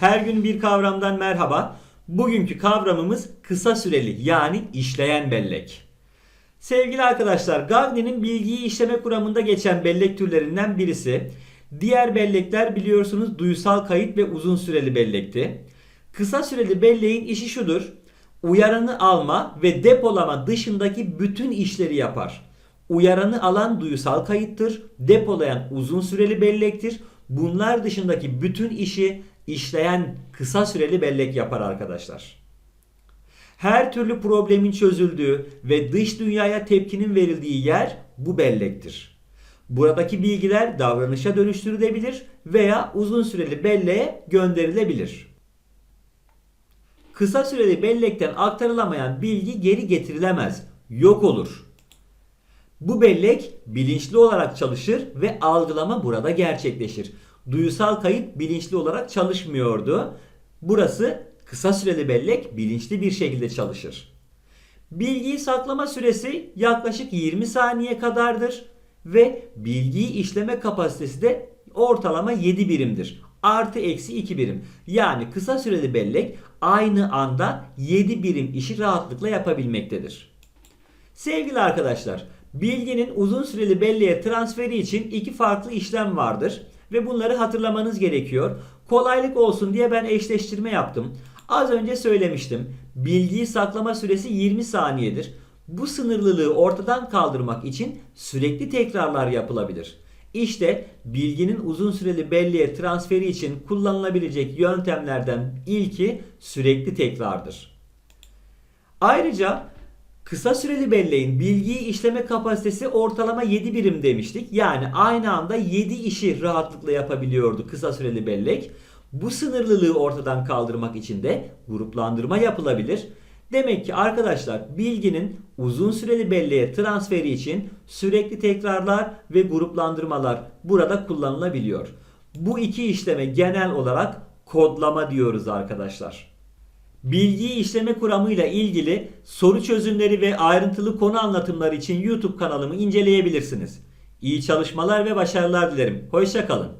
Her gün bir kavramdan merhaba. Bugünkü kavramımız kısa süreli yani işleyen bellek. Sevgili arkadaşlar, Gaudi'nin bilgiyi işleme kuramında geçen bellek türlerinden birisi. Diğer bellekler biliyorsunuz duysal kayıt ve uzun süreli bellekti. Kısa süreli belleğin işi şudur. Uyaranı alma ve depolama dışındaki bütün işleri yapar. Uyaranı alan duysal kayıttır, depolayan uzun süreli bellektir. Bunlar dışındaki bütün işi işleyen kısa süreli bellek yapar arkadaşlar. Her türlü problemin çözüldüğü ve dış dünyaya tepkinin verildiği yer bu bellektir. Buradaki bilgiler davranışa dönüştürülebilir veya uzun süreli belleğe gönderilebilir. Kısa süreli bellekten aktarılamayan bilgi geri getirilemez, yok olur. Bu bellek bilinçli olarak çalışır ve algılama burada gerçekleşir. Duyusal kayıt bilinçli olarak çalışmıyordu. Burası kısa süreli bellek bilinçli bir şekilde çalışır. Bilgiyi saklama süresi yaklaşık 20 saniye kadardır ve bilgiyi işleme kapasitesi de ortalama 7 birimdir. Artı eksi 2 birim. Yani kısa süreli bellek aynı anda 7 birim işi rahatlıkla yapabilmektedir. Sevgili arkadaşlar, bilginin uzun süreli belleğe transferi için iki farklı işlem vardır ve bunları hatırlamanız gerekiyor. Kolaylık olsun diye ben eşleştirme yaptım. Az önce söylemiştim. Bilgiyi saklama süresi 20 saniyedir. Bu sınırlılığı ortadan kaldırmak için sürekli tekrarlar yapılabilir. İşte bilginin uzun süreli belleğe transferi için kullanılabilecek yöntemlerden ilki sürekli tekrardır. Ayrıca kısa süreli belleğin bilgiyi işleme kapasitesi ortalama 7 birim demiştik. Yani aynı anda 7 işi rahatlıkla yapabiliyordu kısa süreli bellek. Bu sınırlılığı ortadan kaldırmak için de gruplandırma yapılabilir. Demek ki arkadaşlar bilginin uzun süreli belleğe transferi için sürekli tekrarlar ve gruplandırmalar burada kullanılabiliyor. Bu iki işleme genel olarak kodlama diyoruz arkadaşlar. Bilgiyi işleme kuramıyla ilgili soru çözümleri ve ayrıntılı konu anlatımları için YouTube kanalımı inceleyebilirsiniz. İyi çalışmalar ve başarılar dilerim. Hoşçakalın.